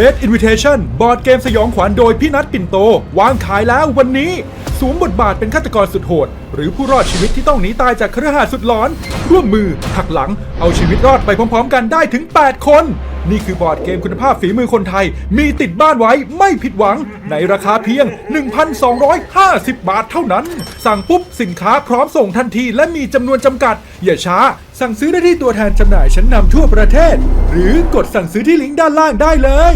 Dead Invitation บอร์ดเกมสยองขวัญโดยพี่นัทปิ่นโต วางขายแล้ววันนี้สวมบทบาทเป็นฆาตกรสุดโหด หรือผู้รอดชีวิตที่ต้องหนีตายจากครือข่ายสุดหลอน ร่วมมือหักหลังเอาชีวิตรอดไปพร้อมๆ กันได้ถึง 8 คน นี่คือบอร์ดเกมคุณภาพฝีมือคนไทย มีติดบ้านไว้ไม่ผิดหวัง ในราคาเพียง 1,250 บาทเท่านั้น สั่งปุ๊บสินค้าพร้อมส่งทันทีและมีจำนวนจำกัด อย่าช้า สั่งซื้อได้ที่ตัวแทนจำหน่ายชั้นนำทั่วประเทศ หรือกดสั่งซื้อที่ลิงก์ด้านล่างได้เลย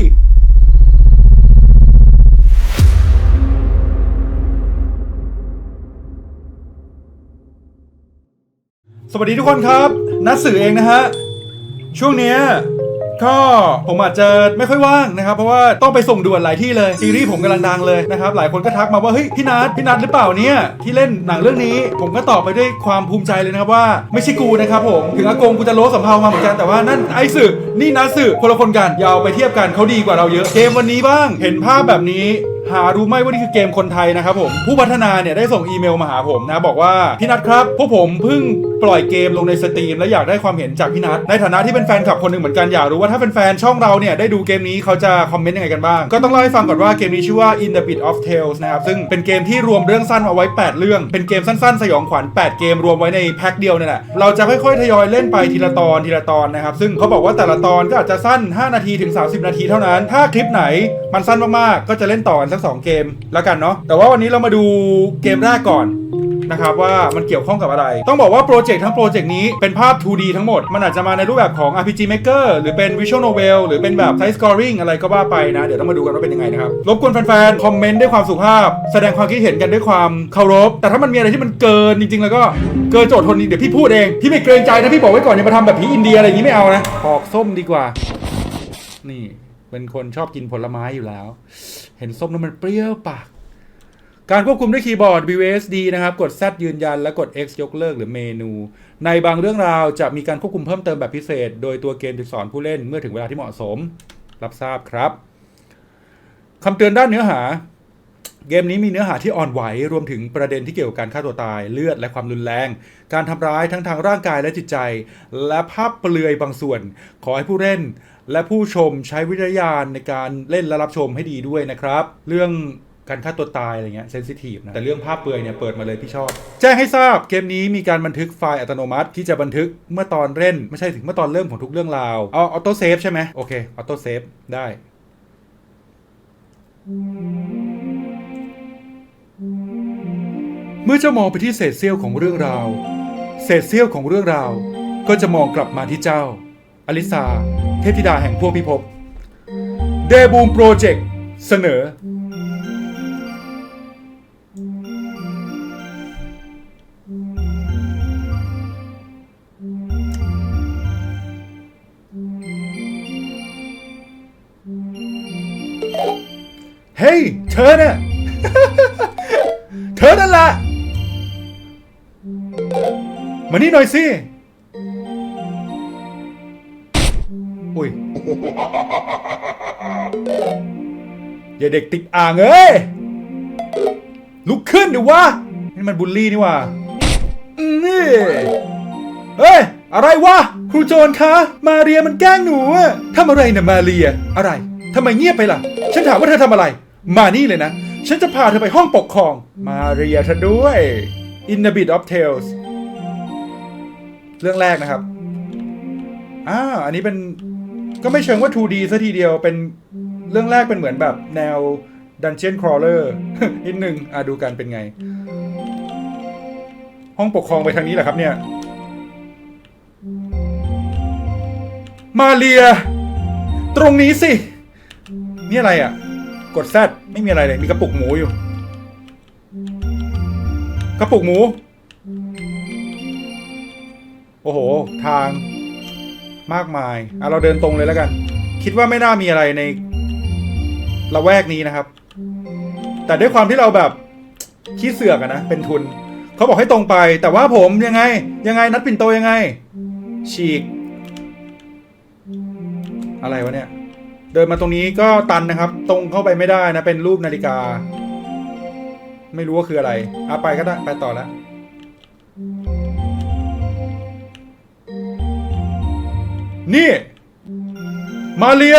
สวัสดีทุกคนครับ นัดสื่อเองนะฮะ ช่วงเนี้ย ก็ผมอาจจะไม่ค่อยว่างนะครับ เพราะว่าต้องไปส่งด่วนหลายที่เลยซีรีส์ผมกำลังดังเลยนะครับ หลายคนก็ทักมาว่าเฮ้ยพี่นัทพี่นัทหรือเปล่าเนี่ยที่เล่นหนังเรื่องนี้ ผมก็ตอบไปด้วยความภูมิใจเลยนะครับว่าไม่ใช่กูนะครับผมถึงอากงกูจะโลสำเภามาเหมือนกันแต่ว่านั่นไอ้สื่อนี่นัทสื่อคนละคนกันอยาวไปเทียบกันเขาดีกว่าเราเยอะเกมวันนี้บ้าง เห็นภาพแบบนี้ หารู้ไหมว่านี่คือเกมคนไทยนะครับผม ผู้พัฒนาเนี่ยได้ส่งอีเมลมาหาผมนะ บอกว่าพี่นัทครับพวกผมเพิ่งปล่อยเกมลงในสตรีมและอยากได้ความเห็นจากพี่นัทในฐานะที่เป็นแฟนคลับคนหนึ่งเหมือนกันอยากรู้ว่าถ้าเป็นแฟนช่องเราเนี่ยได้ดูเกมนี้เขาจะคอมเมนต์ยังไงกันบ้าง ก็ต้องเล่าให้ฟังก่อนว่าเกมนี้ชื่อว่า In the Bit of Tales นะครับซึ่งเป็นเกมที่รวมเรื่องสั้นเอาไว้ 8 เรื่อง เป็นเกมสั้นๆ สยองขวัญ 8 เกมรวมไว้ในแพ็คเดียวเนี่ยแหละเราจะค่อยๆทยอยเล่นไปทีละตอนทีละตอนนะครับซึ่งเขาบอกว่าแต่ละตอนก็อาจจะสั้น 5 นาทีถึง 30 นาทีเท่านั้น ถ้าคลิปไหนมันสั้นมากๆก็จะเล่นต่อกันสักสองเกมแล้วกันเนาะแต่ว่าวันนี้เรามาดูเกมแรกก่อนนะครับว่ามันเกี่ยวข้องกับอะไร ต้องบอกว่าโปรเจกต์ทั้งโปรเจกต์นี้เป็นภาพ 2D ทั้งหมด มันอาจจะมาในรูปแบบของ RPG Maker หรือเป็น Visual Novel หรือเป็นแบบ Side Scoring อะไรก็ว่าไปนะ เดี๋ยวต้องมาดูกันว่าเป็นยังไงนะครับ รบกวนแฟนๆ คอมเมนต์ด้วยความสุภาพ แสดงความคิดเห็นกันด้วยความเคารพ แต่ถ้ามันมีอะไรที่มันเกินจริง ๆ แล้วก็เกินโจทย์ทนนี้เดี๋ยวพี่พูดเอง พี่ไม่เกรงใจนะพี่บอกไว้ก่อนอย่ามาทำแบบผีอินเดียอะไรอย่างนี้ไม่เอานะปอกส้มดีกว่า นี่เป็นคนชอบกินผลไม้อยู่แล้ว เห็นส้มแล้วมันเปรี้ยวปาก การควบคุมด้วยคีย์บอร์ด WSD นะครับ กด Z ยืนยัน และกด X ยกเลิกหรือเมนู ในบางเรื่องราวจะมีการควบคุมเพิ่มเติมแบบพิเศษ โดยตัวเกมจะสอนผู้เล่นเมื่อถึงเวลาที่เหมาะสม รับทราบครับคำเตือนด้านเนื้อหา เกมนี้มีเนื้อหาที่อ่อนไหว รวมถึงประเด็นที่เกี่ยวกับการฆ่าตัวตาย เลือดและความรุนแรง การทำร้ายทั้งทางร่างกายและจิตใจ และภาพเปลือยบางส่วน ขอให้ผู้เล่น และผู้ชมใช้วิจารณญาณในการเล่นและรับชมให้ดีด้วยนะครับ เรื่องการฆ่าตัวตายอะไรเงี้ยเซนซิทีฟนะแต่เรื่องภาพเปลือยเนี่ยเปิดมาเลยพี่ชอบ แจ้งให้ทราบเกมนี้มีการบันทึกไฟล์อัตโนมัติ ที่จะบันทึกเมื่อตอนเล่น ไม่ใช่ถึงเมื่อตอนเริ่มของทุกเรื่องราวเอาออโต้เซฟใช่ไหมโอเคออโต้เซฟได้เมื่อจ้ามองไปที่เศษเสี้ยวของเรื่องราว เศษเสี้ยวของเรื่องราว ก็จะมองกลับมาที่เจ้า อลิซา เทพธิดาแห่งพวกพิภพเดบูมโปรเจกต์เสนอ เฮ้ย เธอน่ะ เธอนั่นแหละมานี่หน่อยสิ อุ้ยอย่าเด็กติดอ่างเอ้ย ลุกขึ้นดิวะ นี่มันบูลลี่นี่ว่าอืมนี่เฮ้ย อะไรวะ ครูโจรคะ มาเรียมันแกล้งหนูอะทำอะไรนะมาเรีย อะไรทำไมเงียบไปล่ะ ฉันถามว่าเธอทำอะไร มานี่เลยนะ ฉันจะพาเธอไปห้องปกครอง มาเรียเธอด้วย In the Bit of Tales เรื่องแรกนะครับ อ่า อันนี้เป็น ก็ไม่เชิงว่า 2D ซะทีเดียวเป็นเรื่องแรกเป็นเหมือนแบบแนว Dungeon Crawler นิดหนึ่งอะดูกันเป็นไง ห้องปกครองไปทางนี้แหละครับเนี่ย มาเรีย ตรงนี้สิ นี่อะไรอะ กดแซดไม่มีอะไรเลย มีกระปุกหมูอยู่ กระปุกหมู โอ้โห ทาง มากมายอะเราเดินตรงเลยแล้วกัน คิดว่าไม่น่ามีอะไรในละแวกนี้นะครับ แต่ด้วยความที่เราแบบขี้เสือกอะนะเป็นทุนเขาบอกให้ตรงไป แต่ว่าผมยังไง ยังไงนัดปิ่นโตยังไง ฉีก อะไรวะเนี่ย เดินมาตรงนี้ก็ตันนะครับ ตรงเข้าไปไม่ได้นะ เป็นรูปนาฬิกา ไม่รู้ว่าคืออะไรอะไปก็ได้ไปต่อแล้ว นี่ มาเรีย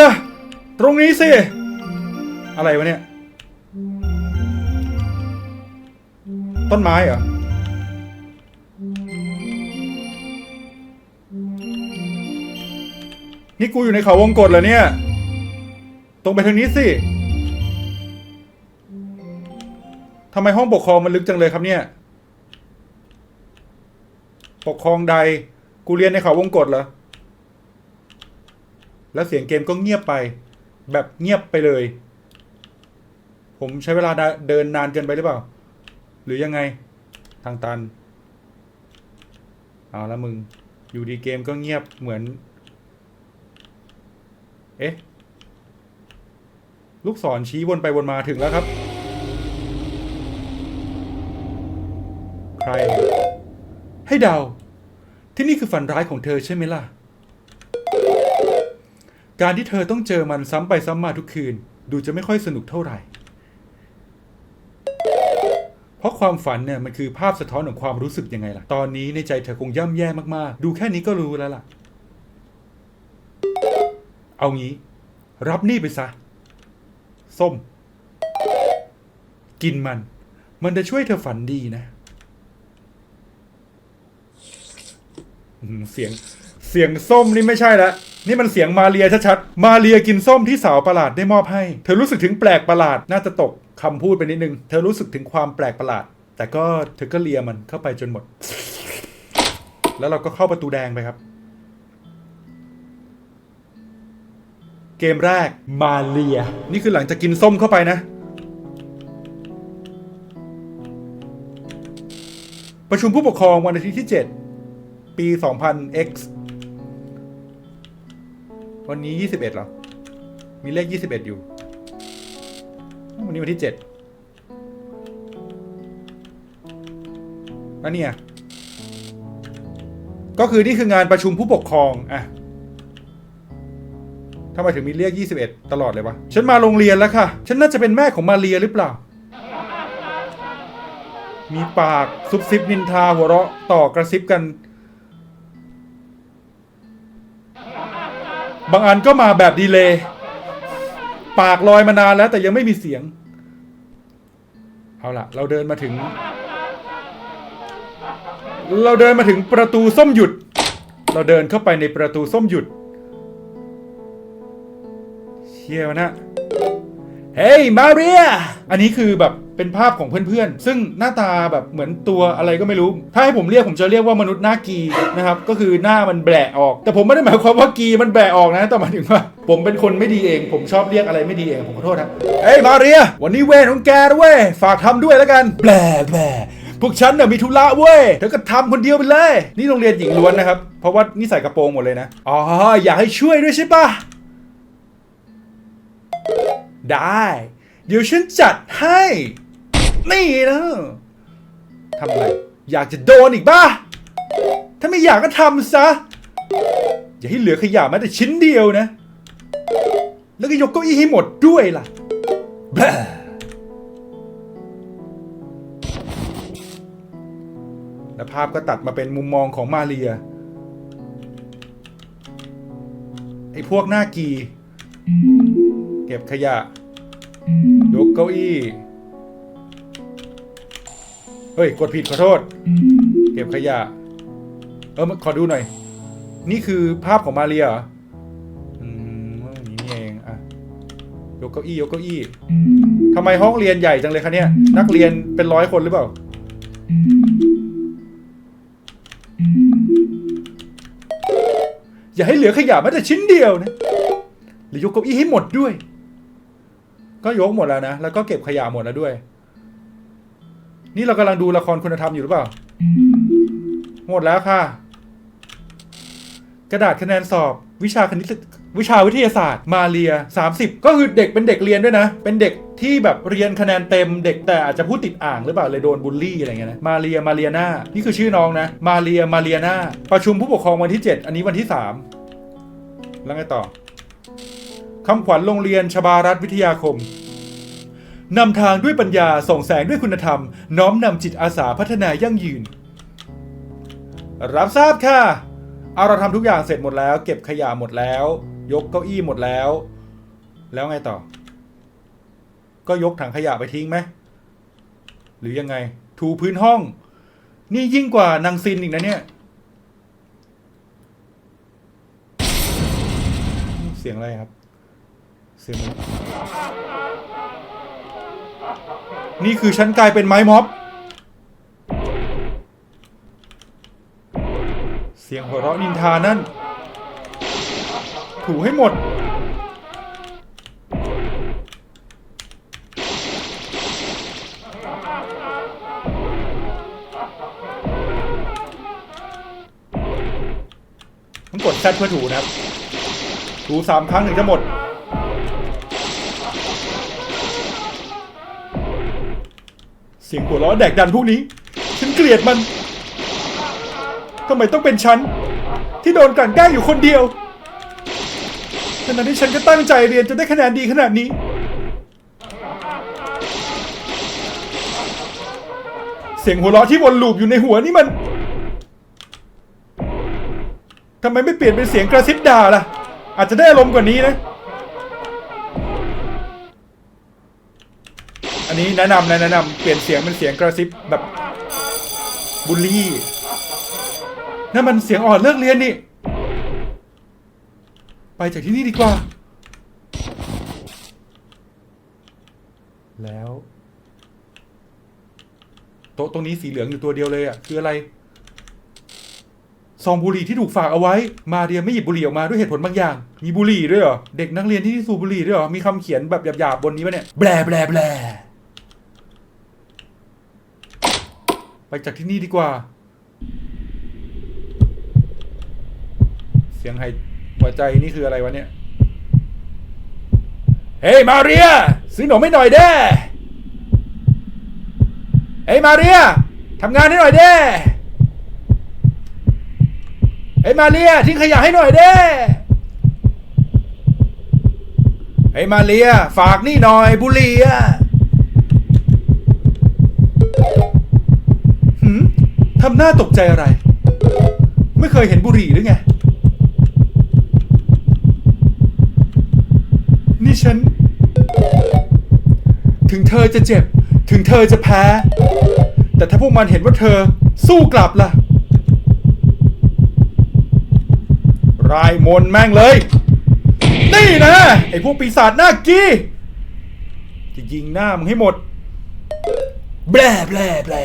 ตรงนี้สิ อะไรวะเนี่ย ต้นไม้เหรอ นี่กูอยู่ในเขาวงกฏเหรอเนี่ย ตรงไปทางนี้สิทำไมห้องปกครองมันลึกจังเลยครับเนี่ย ปกครองใด กูเรียนในเขาวงกฏเหรอ แล้วเสียงเกมก็เงียบไป แบบเงียบไปเลย ผมใช้เวลาเดินนานเกินไปหรือเปล่า หรือยังไงทางตันเอาละมึง อยู่ดีเกมก็เงียบเหมือน เอ๊ะ ลูกศรชี้วนไปวนมาถึงแล้วครับ ใคร ให้เดา ที่นี่คือฝันร้ายของเธอใช่ไหมล่ะ การที่เธอต้องเจอมันซ้ำไปซ้ำมาทุกคืน ดูจะไม่ค่อยสนุกเท่าไหร่ เพราะความฝันเนี่ยมันคือภาพสะท้อนของความรู้สึกยังไงล่ะ ตอนนี้ในใจเธอคงย่ำแย่มากๆ ดูแค่นี้ก็รู้แล้วล่ะ เอางี้ รับนี่ไปซะ ส้ม กินมัน มันจะช่วยเธอฝันดีนะเสียงเสียงส้มนี่ไม่ใช่ละ นี่มันเสียงมาเรียชัดๆ มาเรียกินส้มที่สาวประหลาดได้มอบให้ เธอรู้สึกถึงแปลกประหลาด น่าจะตกคำพูดไปนิดนึง เธอรู้สึกถึงความแปลกประหลาด แต่ก็เธอก็เลียมันเข้าไปจนหมด แล้วเราก็เข้าประตูแดงไปครับ เกมแรกมาเรีย นี่คือหลังจากกินส้มเข้าไปนะ ประชุมผู้ปกครองวันอาทิตย์ที่ 7 ปี 2000 x วันนี้21เอ็ดหรอ มีเลข21อยู่ วันนี้วันที่7นั่นเนี่ย ก็คือนี่คืองานประชุมผู้ปกครองอะทำไมถึงมีเรียก 21 ตลอดเลยวะ ฉันมาโรงเรียนแล้วค่ะ ฉันน่าจะเป็นแม่ของมาเรียหรือเปล่า มีปากซุบซิบนินทาหัวเราะต่อกระซิบกัน บางอันก็มาแบบดีเลย์ปากลอยมานานแล้ว แต่ยังไม่มีเสียง เอาล่ะ เราเดินมาถึง เราเดินมาถึงประตูส้มหยุด เราเดินเข้าไปในประตูส้มหยุดเชี่ยวนะ เฮ้ยมาเรีย อันนี้คือแบบเป็นภาพของเพื่อนๆ ซึ่งหน้าตาแบบเหมือนตัวอะไรก็ไม่รู้ ถ้าให้ผมเรียกผมจะเรียกว่ามนุษย์หน้ากีนะครับ ก็คือหน้ามันแบะออก แต่ผมไม่ได้หมายความว่ากีมันแบะออกนะ แต่หมายถึงว่า ผมเป็นคนไม่ดีเอง ผมชอบเรียกอะไรไม่ดีเอง ผมขอโทษครับเฮ้ยมาเรีย วันนี้เวรของแกนะเว้ยฝากทำด้วยแล้วกัน แบะแบะพวกฉันเนี่ยมีธุระเว้ย เธอก็ทำคนเดียวไปเลย นี่โรงเรียนหญิงล้วนนะครับ เพราะว่านี่ใส่กระโปรงหมดเลยนะ อ๋อ อยากให้ช่วยด้วยใช่ปะ ได้ เดี๋ยวฉันจัดให้ นี่นะทำอะไร อยากจะโดนอีกบ้าถ้าไม่อยากก็ทำซะ อย่าให้เหลือขยะแม้แต่ชิ้นเดียวนะ แล้วก็ยกเก้าอี้ให้หมดด้วยล่ะแบและภาพก็ตัดมาเป็นมุมมองของมาเรีย ไอ้พวกหน้ากี ก็บขยะ ยกเก้าอี้ เฮ้ย กดผิดขอโทษ เก็บขยะ เออมาขอดูหน่อย นี่คือภาพของมาเรียเหรอ อืมอย่างนี้นี่เองอะยกเก้าอี้ ยกเก้าอี้ทำไมห้องเรียนใหญ่จังเลยคะเนี่ย นักเรียนเป็นร้อยคนหรือเปล่าอย่าให้เหลือขยะแม้แต่ชิ้นเดียวนะ หรือยกเก้าอี้ให้หมดด้วย ก็ยกหมดแล้วนะ แล้วก็เก็บขยะหมดแล้วด้วย นี่เรากำลังดูละครคุณธรรมอยู่หรือเปล่า หมดแล้วค่ะ กระดาษคะแนนสอบ วิชาคณิตวิชาวิทยาศาสตร์มาเรีย 30 ก็คือเด็กเป็นเด็กเรียนด้วยนะ เป็นเด็กที่แบบเรียนคะแนนเต็มเด็กแต่อาจจะพูดติดอ่างหรือเปล่าเลยโดนบูลลี่อะไรเงี้ยนะมาเรียมาเรียนานี่คือชื่อน้องนะ มาเรียมาเรียนาประชุมผู้ปกครองวันที่ 7 อันนี้วันที่ 3 แล้วไงต่อ คำขวัญโรงเรียนชบารัฐวิทยาคมนำทางด้วยปัญญาส่องแสงด้วยคุณธรรม น้อมนำจิตอาสาพัฒนายั่งยืน รับทราบค่ะเอาเราทำทุกอย่างเสร็จหมดแล้ว เก็บขยะหมดแล้ว ยกเก้าอี้หมดแล้ว แล้วไงต่อ ก็ยกถังขยะไปทิ้งไหมหรือยังไง ถูพื้นห้อง นี่ยิ่งกว่านางซินอีกนะเนี่ย เสียงอะไรครับ เสียงนี่คือฉันกลายเป็นไม้ม็อบ เสียงหัวเราะนินทานั่น ถูให้หมดต้องกดแซดเพื่อถูนะครับ ถูสามครั้งถึงจะหมด สียงหัวเราะแดกดันพวกนี้ ฉันเกลียดมันทำไมต้องเป็นฉัน ที่โดนกลั่นแกล้งอยู่คนเดียวทั้งที่ฉันก็ตั้งใจเรียนจนได้คะแนนดีขนาดนี้ เสียงหัวเราะที่วนลูปอยู่ในหัวนี่มันทำไมไม่เปลี่ยนเป็นเสียงกระซิบด่าล่ะ อาจจะได้อารมณ์กว่านี้นะ อันนี้แนะนำนะแนะนำเปลี่ยนเสียงเป็นเสียงกระซิบแบบบูลลี่นั่นมันเสียงอ่อนเลิกเรียนนี่ ไปจากที่นี่ดีกว่า แล้ว โต๊ะตรงนี้สีเหลืองอยู่ตัวเดียวเลยอะ คืออะไร ซองบุหรี่ที่ถูกฝากเอาไว้ มาเรียไม่หยิบบุหรี่ออกมาด้วยเหตุผลบางอย่าง มีบุหรี่ด้วยเหรอ เด็กนักเรียนที่สูบบุหรี่ด้วยเหรอ มีคำเขียนแบบหยาบๆบนนี้ปะเนี่ย แบลแบลแบล ไปจากที่นี่ดีกว่า เสียงหายหัวใจนี่คืออะไรวะเนี่ย เฮ้ยมาเรีย ซื้อหนมให้หน่อยเด้เฮ้ยมาเรียทำงานให้หน่อยเด้เฮ้ยมาเรียทิ้งขยะให้หน่อยเด้เฮ้ยมาเรีย ฝากนี่หน่อยบุหรี่อะ ทำหน้าตกใจอะไร ไม่เคยเห็นบุหรี่หรือไง นี่ฉัน ถึงเธอจะเจ็บ ถึงเธอจะแพ้ แต่ถ้าพวกมันเห็นว่าเธอสู้กลับล่ะ รายมนแม่งเลย นี่นะ ไอ้พวกปีศาจหน้ากี้ จะยิงหน้ามึงให้หมด แบลแบลแบล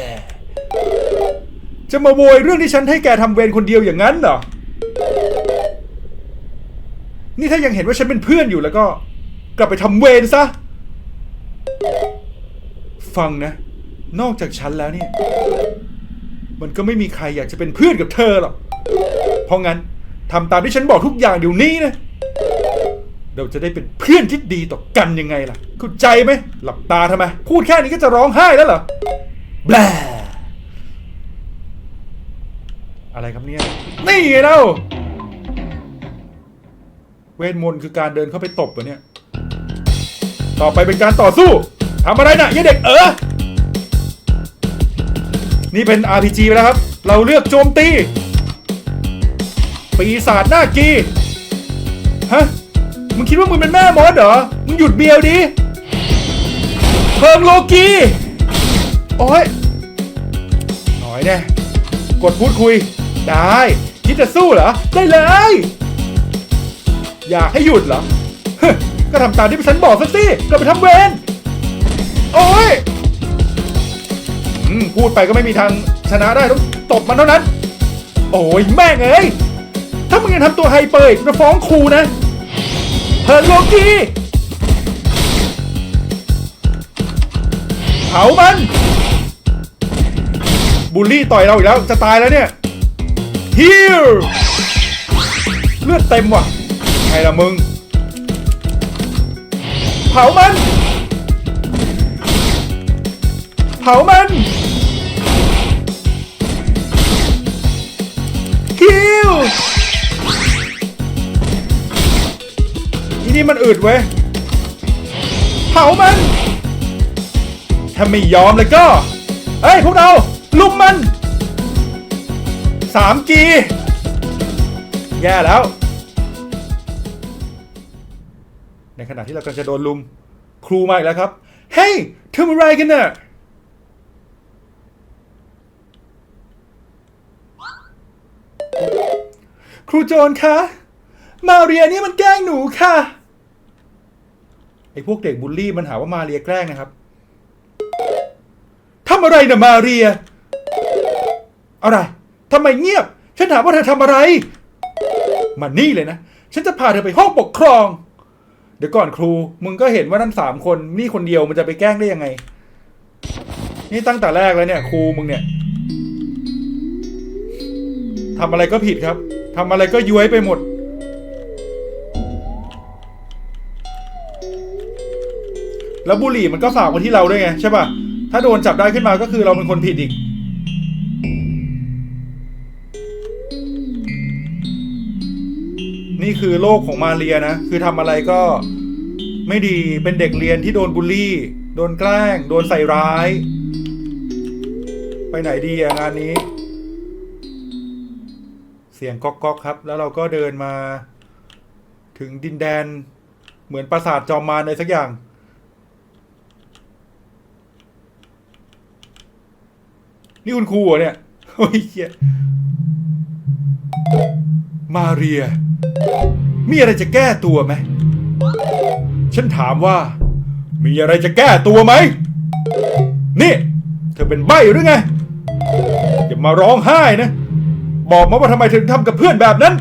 จะมาโวยเรื่องที่ฉันให้แกทำเวรคนเดียวอย่างนั้นเหรอ นี่ถ้ายังเห็นว่าฉันเป็นเพื่อนอยู่แล้วก็ กลับไปทำเวรซะ ฟังนะ นอกจากฉันแล้วเนี่ย มันก็ไม่มีใครอยากจะเป็นเพื่อนกับเธอหรอก เพราะงั้นทำตามที่ฉันบอกทุกอย่างเดี๋ยวนี้นะ เราจะได้เป็นเพื่อนที่ดีต่อกันยังไงล่ะ เข้าใจไหม หลับตาทำไม พูดแค่นี้ก็จะร้องไห้แล้วเหรอแบล อะไรครับเนี่ย นี่ไงเล่าเวทมนต์คือการเดินเข้าไปตบเหรอเนี่ย ต่อไปเป็นการต่อสู้ทำอะไรนะ่ะยายเด็กเออ นี่เป็น RPG ไปแล้วครับ เราเลือกโจมตี ปีศาจหน้ากี ฮะ มึงคิดว่ามึงเป็นแม่มดเหรอ มึงหยุดเบียวดิเพิงโลกี โอ้ยหน่อยแน่กดพูดคุย ได้ คิดจะสู้เหรอ ได้เลย อยากให้หยุดเหรอเฮ้ยก็ทำตามที่ฉันบอกสักสิกลับไปทำเวรโอ้ยอพูดไปก็ไม่มีทางชนะได้ต้องตบมันเท่านั้น โอ้ยแม่งเอ้ย ถ้ามึงยังทำตัวไฮเปอร์จะฟ้องครูนะเพิร์นโลกีเผามัน บูลลี่ต่อยเราอีกแล้ว จะตายแล้วเนี่ย ฮิลเลือดเต็มว่ะไงล่ะมึง เผามัน เผามันคิวอีนี่มันอืดเว้ย เผามัน ถ้าไม่ยอมเลยก็ เอ้ยพวกเรา ลุมมัน สามกีแย่แล้ว ในขณะที่เรากำลังจะโดนลุม ครูมาอีกแล้วครับ เฮ้ยทำอะไรกันน่ะครูโจนคะ มาเรียนี่มันแกล้งหนูค่ะ ไอ้พวกเด็กบูลลี่มันหาว่ามาเรียแกล้งนะครับทำอะไรนะมาเรีย อะไร ทำไมเงียบ ฉันถามว่าเธอทำอะไร มานี่เลยนะ ฉันจะพาเธอไปห้องปกครอง เดี๋ยวก่อนครู มึงก็เห็นว่านั่นสามคน นี่คนเดียวมันจะไปแกล้งได้ยังไง นี่ตั้งแต่แรกแล้วเนี่ย ครูมึงเนี่ยทำอะไรก็ผิดครับทำอะไรก็ย้วยไปหมด แล้วบุหรี่มันก็ฝากมาที่เราด้วยไงใช่ป่ะ ถ้าโดนจับได้ขึ้นมาก็คือเราเป็นคนผิดอีก นี่คือโลกของมาเรียนะ คือทำอะไรก็ไม่ดีเป็นเด็กเรียนที่โดนบูลลี่ โดนแกล้ง โดนใส่ร้าย ไปไหนดีอะงานนี้ เสียงก๊อกก๊อกครับ แล้วเราก็เดินมาถึงดินแดนเหมือนปราสาทจอมมารอะไรสักอย่าง นี่คุณครูเหรอเนี่ย โอ้ยเหี้ย มาเรีย มีอะไรจะแก้ตัวไหม ฉันถามว่า มีอะไรจะแก้ตัวไหม นี่ เธอเป็นใบหรือไง อย่ามาร้องไห้นะ บอกมาว่าทำไมถึงทำกับเพื่อนแบบนั้น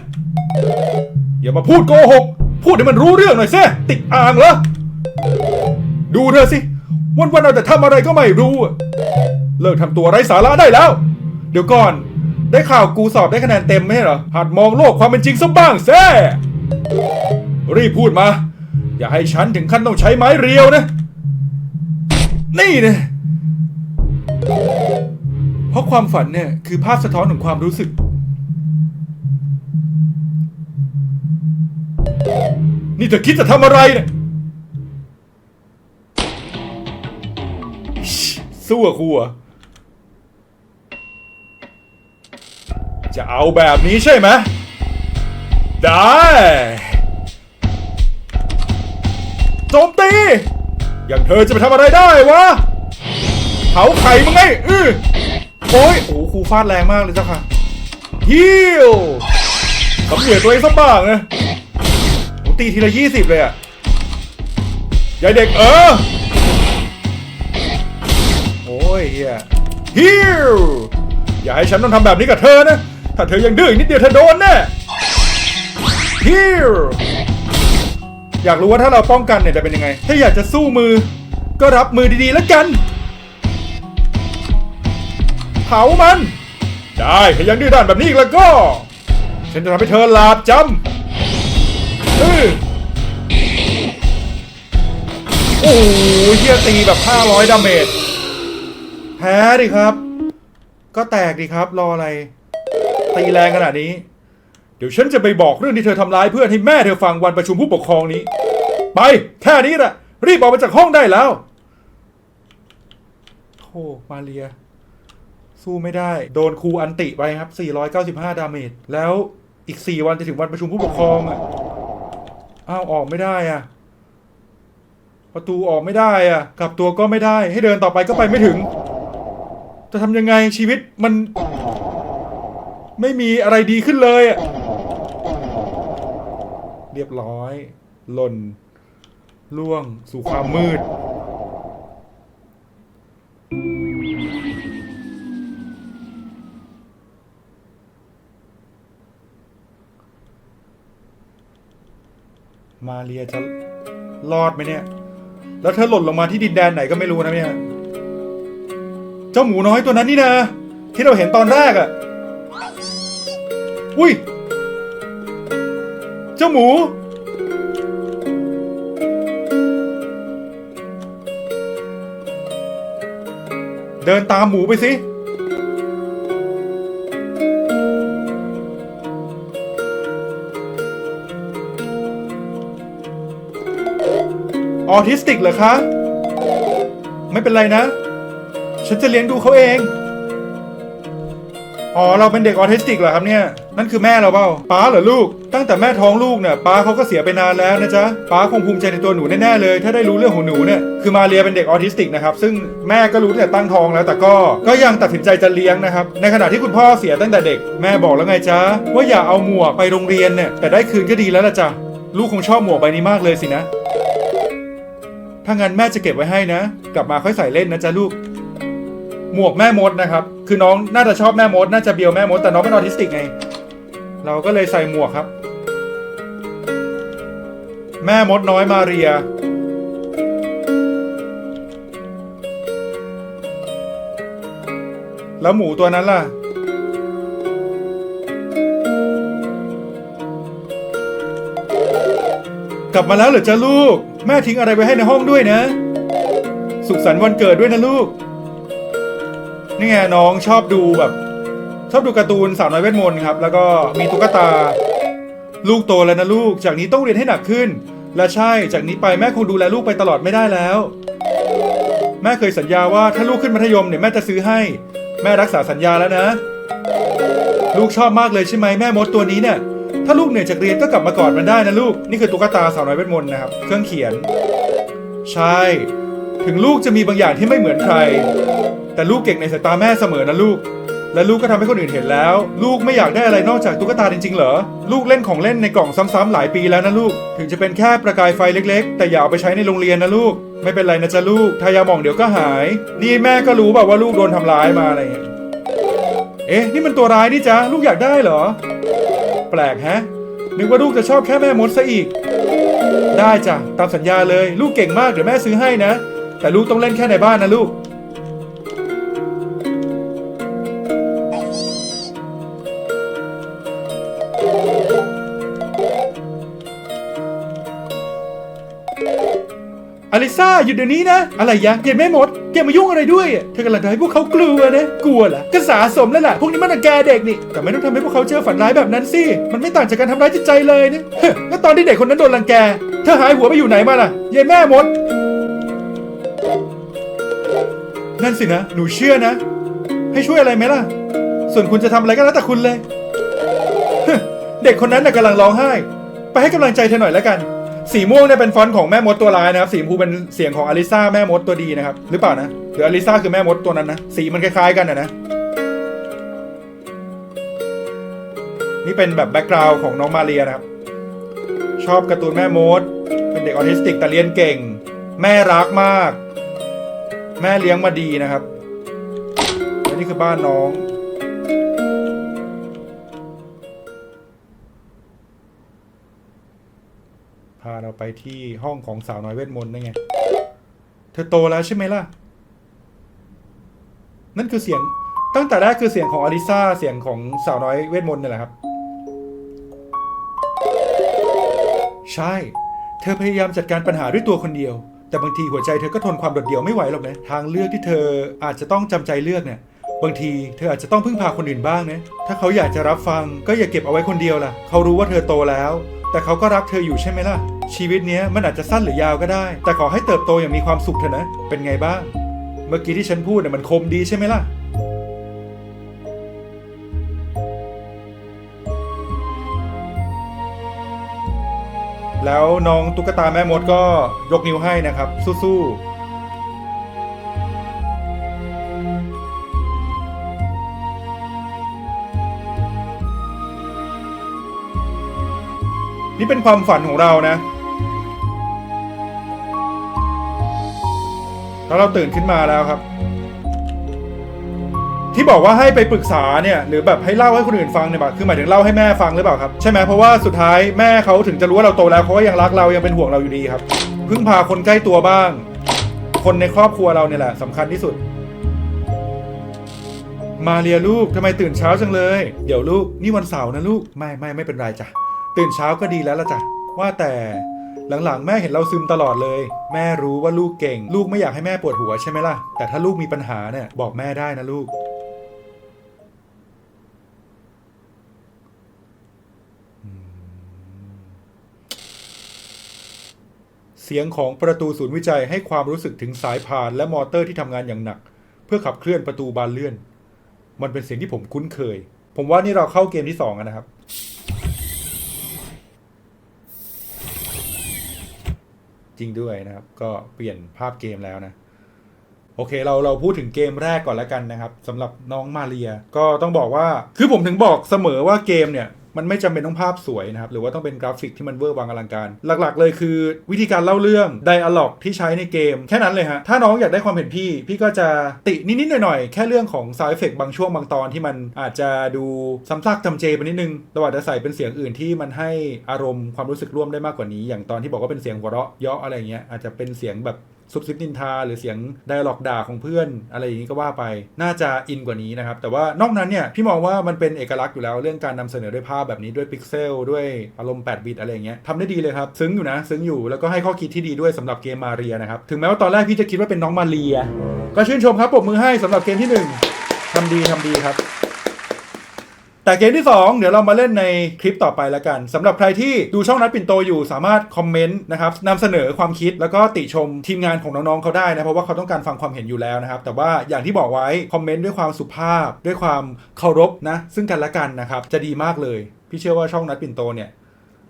อย่ามาพูดโกหก พูดให้มันรู้เรื่องหน่อยสิติดอ่างเหรอ ดูเธอสิ วันๆเอาแต่ทำอะไรก็ไม่รู้ เลิกทำตัวไร้สาระได้แล้ว เดี๋ยวก่อน ได้ข่าวกูสอบได้คะแนนเต็มไม่ใช่เหรอ หัดมองโลกความเป็นจริงสักบ้างแซ่รีบพูดมา อย่าให้ฉันถึงขั้นต้องใช้ไม้เรียวนะ นี่นะเพราะความฝันเนี่ยคือภาพสะท้อนของความรู้สึก นี่เธอคิดจะทำอะไรเนี่ยสู้กับครูเห จะเอาแบบนี้ใช่ไหมได้โจมตี อย่างเธอจะไปทำอะไรได้วะเผาไข่มึงไงอื้อโอ้ยโอ้ครูฟาดแรงมากเลยเจ้าค่ะฮิวสำเร็จตัวเองสักบ้างนะผมตีทีละยี่สิบเลยอะยายเด็กเออ โอ้ยเฮียฮิวอย่าให้ฉันต้องทำแบบนี้กับเธอนะ ถ้าเธอยังดื้ออีกนิดเดียวเธอโดนแน่ฮิวอยากรู้ว่าถ้าเราป้องกันเนี่ยจะเป็นยังไง ถ้าอยากจะสู้มือ ก็รับมือดีๆแล้วกัน เผามัน ได้ถ้ายังดื้อด้านแบบนี้อีกแล้วก็ ฉันจะทำให้เธอหลาบจำเออโอ้โหเฮียตีแบบ 500 ดาเมจ แพ้ดิครับ ก็แตกดิครับ รออะไร ตีแรงขนาดนี้ เดี๋ยวฉันจะไปบอกเรื่องที่เธอทำร้ายเพื่อนให้แม่เธอฟังวันประชุมผู้ปกครองนี้ ไป แค่นี้แหละรีบออกมาจากห้องได้แล้วโธ่มาเรีย สู้ไม่ได้ โดนครูอันติไปครับ 495 ดาเมจ แล้วอีก 4 วันจะถึงวันประชุมผู้ปกครองอะอ้าวออกไม่ได้อะ ประตูออกไม่ได้อะ กลับตัวก็ไม่ได้ ให้เดินต่อไปก็ไปไม่ถึง จะทำยังไงชีวิตมัน ไม่มีอะไรดีขึ้นเลยอะเรียบร้อย หล่น ล่วงสู่ความมืด มาเรียจะรอดไหมเนี่ย แล้วเธอหล่นลงมาที่ดินแดนไหนก็ไม่รู้นะเนี่ย เจ้าหมูน้อยตัวนั้นนี่นะ ที่เราเห็นตอนแรกอะ่ะ อุ้ย เจ้าหมู เดินตามหมูไปสิ ออทิสติกเหรอคะ ไม่เป็นไรนะ ฉันจะเลี้ยงดูเขาเอง อ๋อ เราเป็นเด็กออทิสติกเหรอครับเนี่ย นั่นคือแม่เราเปล่าป้าเหรอลูก ตั้งแต่แม่ท้องลูกเนี่ยป้าเขาก็เสียไปนานแล้วนะจ๊ะป้าคงภูมิใจในตัวหนูแน่ๆเลย ถ้าได้รู้เรื่องของหนูเนี่ยคือมาเรียเป็นเด็กออทิสติกนะครับซึ่งแม่ก็รู้ตั้งแต่ตั้งท้องแล้ว แต่ก็ก็ยังตัดสินใจจะเลี้ยงนะครับในขณะที่คุณพ่อเสียตั้งแต่เด็กแม่บอกแล้วไงจ๊ะว่าอย่าเอาหมวกไปโรงเรียนเนี่ยแต่ได้คืนก็ดีแล้วล่ะจ๊ะลูกคงชอบหมวกใบนี้มากเลยสินะถ้างั้นแม่จะเก็บไว้ให้นะ กลับมาค่อยใส่เล่นนะจ๊ะลูก หมวกแม่มดนะครับ คือน้องน่าจะชอบแม่มด น่าจะเบียวแม่มด แต่น้องเป็นออทิสติกไง เราก็เลยใส่หมวกครับ แม่มดน้อยมาเรีย แล้วหมูตัวนั้นล่ะ กลับมาแล้วเหรอจ๊ะลูก แม่ทิ้งอะไรไว้ให้ในห้องด้วยนะ สุขสันต์วันเกิดด้วยนะลูก นี่ไงน้องชอบดูแบบ ชอบดูการ์ตูนสาวน้อยเวทมนต์ครับแล้วก็มีตุ๊กตา ลูกโตแล้วนะลูก จากนี้ต้องเรียนให้หนักขึ้น และใช่จากนี้ไปแม่คงดูแลลูกไปตลอดไม่ได้แล้ว แม่เคยสัญญาว่าถ้าลูกขึ้นมัธยมเนี่ยแม่จะซื้อให้ แม่รักษาสัญญาแล้วนะ ลูกชอบมากเลยใช่ไหมแม่มดตัวนี้เนี่ยถ้าลูกเหนื่อยจากเรียนก็กลับมากอดมันได้นะลูก นี่คือตุ๊กตาสาวน้อยเวทมนต์นะครับ เครื่องเขียน ใช่ ถึงลูกจะมีบางอย่างที่ไม่เหมือนใคร แต่ลูกเก่งในสายตาแม่เสมอนะลูก และลูกก็ทำให้คนอื่นเห็นแล้ว ลูกไม่อยากได้อะไรนอกจากตุ๊กตาจริงๆเหรอ ลูกเล่นของเล่นในกล่องซ้ำๆหลายปีแล้วนะลูก ถึงจะเป็นแค่ประกายไฟเล็กๆ แต่อย่าเอาไปใช้ในโรงเรียนนะลูก ไม่เป็นไรนะจ๊ะลูก ทายาหม่องเดี๋ยวก็หาย นี่แม่ก็รู้แบบว่าลูกโดนทำร้ายมาอะไรอย่างเงี้ยเอ๊ะ นี่มันตัวร้ายนี่จ๊ะ ลูกอยากได้เหรอ แปลกแฮะ นึกว่าลูกจะชอบแค่แม่มดซะอีก ได้จ้ะ ตามสัญญาเลย ลูกเก่งมากเดี๋ยวแม่ซื้อให้นะ แต่ลูกต้องเล่นแค่ในบ้านนะลูก อลิซาหยุดเดี๋ยวนี้นะ อะไรยะเกมแม่มดแกมายุ่งอะไรด้วยเธอกำลังทำให้พวกเขากลัวนะ กลัวเหรอก็สะสมแล้วล่ะ พวกนี้มันแกเด็กนี่ แต่ไม่ต้องทำให้พวกเขาเจอฝันร้ายแบบนั้นสิ มันไม่ต่างจากการทำร้ายจิตใจเลยนะเฮ้ยแล้วตอนที่เด็กคนนั้นโดนรังแก เธอหายหัวไปอยู่ไหนมาล่ะยายแม่มด นั่นสินะ หนูเชื่อนะ ให้ช่วยอะไรไหมล่ะ ส่วนคุณจะทำอะไรก็แล้วแต่คุณเลยเฮ้ยเด็กคนนั้นน่ะกำลังร้องไห้ ไปให้กำลังใจเธอหน่อยแล้วกัน สีม่วงเนี่ยเป็นฟอนต์ของแม่มดตัวร้ายนะครับ สีชมพูเป็นเสียงของอลิซาแม่มดตัวดีนะครับ หรือเปล่านะ หรืออลิซาคือแม่มดตัวนั้นนะ สีมันคล้ายๆกันนะ นี่เป็นแบบแบ็กกราวน์ของน้องมาเรียนะครับ ชอบการ์ตูนแม่มด เป็นเด็กออทิสติกแต่เรียนเก่ง แม่รักมาก แม่เลี้ยงมาดีนะครับและนี่คือบ้านน้องาเราไปที่ห้องของสาวน้อยเวทมนต์นั่นไง เธอโตแล้วใช่ไหมล่ะ นั่นคือเสียงตั้งแต่แรกคือเสียงของอลิซาเสียงของสาวน้อยเวทมนต์นี่แหละครับ ใช่ เธอพยายามจัดการปัญหาด้วยตัวคนเดียว แต่บางทีหัวใจเธอก็ทนความโดดเดี่ยวไม่ไหวหรอกนะ ทางเลือกที่เธออาจจะต้องจำใจเลือกเนี่ยบางทีเธออาจจะต้องพึ่งพาคนอื่นบ้างนะ ถ้าเขาอยากจะรับฟังก็อย่าเก็บเอาไว้คนเดียวล่ะ เขารู้ว่าเธอโตแล้ว แต่เขาก็รักเธออยู่ใช่ไหมล่ะ ชีวิตเนี้ยมันอาจจะสั้นหรือยาวก็ได้ แต่ขอให้เติบโตอย่างมีความสุขเถอะนะ เป็นไงบ้าง เมื่อกี้ที่ฉันพูดเนี่ยมันคมดีใช่ไหมล่ะ แล้วน้องตุ๊กตาแม่มดก็ยกนิ้วให้นะครับ สู้ๆนี่เป็นความฝันของเรานะ แล้วเราตื่นขึ้นมาแล้วครับ ที่บอกว่าให้ไปปรึกษาเนี่ยหรือแบบให้เล่าให้คนอื่นฟังเนี่ยแบบคือหมายถึงเล่าให้แม่ฟังหรือเปล่าครับใช่ไหมเพราะว่าสุดท้ายแม่เขาถึงจะรู้ว่าเราโตแล้วเขาก็ยังรักเรายังเป็นห่วงเราอยู่ดีครับพึ่งพาคนใกล้ตัวบ้าง คนในครอบครัวเราเนี่ยแหละสำคัญที่สุด มาเรียลูกทำไมตื่นเช้าจังเลย เดี๋ยวลูกนี่วันเสาร์นะลูกไม่ไม่ไม่เป็นไรจ้ะตื่นเช้าก็ดีแล้วละจ้ะว่าแต่ หลังๆ แม่เห็นเราซึมตลอดเลย แม่รู้ว่าลูกเก่ง ลูกไม่อยากให้แม่ปวดหัวใช่ไหมล่ะ แต่ถ้าลูกมีปัญหาเนี่ยบอกแม่ได้นะลูกเสียงของประตูศูนย์วิจัยให้ความรู้สึกถึงสายพานและมอเตอร์ที่ทำงานอย่างหนัก เพื่อขับเคลื่อนประตูบานเลื่อน มันเป็นเสียงที่ผมคุ้นเคย ผมว่านี่เราเข้าเกมที่สองกันนะครับ จริงด้วยนะครับ ก็เปลี่ยนภาพเกมแล้วนะ โอเคเราเราพูดถึงเกมแรกก่อนแล้วกันนะครับสำหรับน้องมาเรีย ก็ต้องบอกว่า คือผมถึงบอกเสมอว่าเกมเนี่ย มันไม่จำเป็นต้องภาพสวยนะครับ หรือว่าต้องเป็นกราฟิกที่มันเวอร์วังอลังการ หลักๆ เลยคือ วิธีการเล่าเรื่องไดอะล็อกที่ใช้ในเกม แค่นั้นเลยฮะ ถ้าน้องอยากได้ความเห็นพี่ พี่ก็จะตินิดๆหน่อยๆ แค่เรื่องของซาวเอฟเฟกบางช่วงบางตอนที่มันอาจจะดูซ้ำซากจำเจไปนิดนึงเราอาจจะใส่เป็นเสียงอื่นที่มันให้อารมณ์ความรู้สึกร่วมได้มากกว่านี้ อย่างตอนที่บอกว่าเป็นเสียงหัวเราะเยาะอะไรเงี้ยอาจจะเป็นเสียงแบบ ซุบซิบนินทา หรือเสียงไดอะล็อกด่าของเพื่อน อะไรอย่างนี้ก็ว่าไป น่าจะอินกว่านี้นะครับ แต่ว่านอกนั้นเนี่ยพี่มองว่ามันเป็นเอกลักษณ์อยู่แล้วเรื่องการนำเสนอด้วยภาพแบบนี้ด้วยพิกเซลด้วยอารมณ์8บิตอะไรอย่างเงี้ยทำได้ดีเลยครับ ซึ้งอยู่นะ ซึ้งอยู่แล้วก็ให้ข้อคิดที่ดีด้วยสำหรับเกมมาเรียนะครับถึงแม้ว่าตอนแรกพี่จะคิดว่าเป็นน้องมาเรีย ก็ชื่นชมครับปรบมือให้สำหรับเกมที่หนึ่งทำดีทำดีครับ แต่เกมที่ 2 เดี๋ยวเรามาเล่นในคลิปต่อไปแล้วกันสำหรับใครที่ดูช่องนัดปิ่นโตอยู่สามารถคอมเมนต์นะครับนำเสนอความคิดแล้วก็ติชมทีมงานของน้องๆเขาได้นะเพราะว่าเขาต้องการฟังความเห็นอยู่แล้วนะครับแต่ว่าอย่างที่บอกไว้คอมเมนต์ด้วยความสุภาพ ด้วยความเคารพนะซึ่งกันและกันนะครับจะดีมากเลย พี่เชื่อว่าช่องนัดปิ่นโตเนี่ย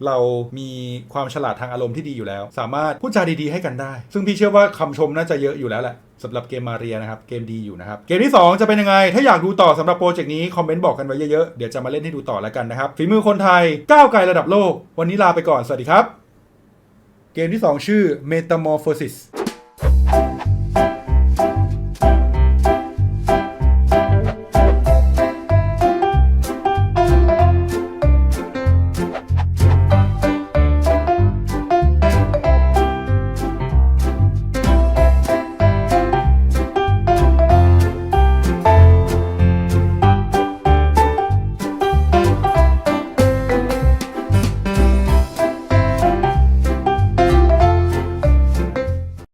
เรามีความฉลาดทางอารมณ์ที่ดีอยู่แล้ว สามารถพูดจาดีๆให้กันได้ ซึ่งพี่เชื่อว่าคำชมน่าจะเยอะอยู่แล้วแหละสำหรับเกมมาเรียนะครับ เกมดีอยู่นะครับ เกมที่ 2 จะเป็นยังไง ถ้าอยากดูต่อสำหรับโปรเจกต์นี้ คอมเมนต์บอกกันไว้เยอะๆ เดี๋ยวจะมาเล่นให้ดูต่อแล้วกันนะครับ ฝีมือคนไทยก้าวไกลระดับโลก วันนี้ลาไปก่อน สวัสดีครับ เกมที่ 2 ชื่อ Metamorphosis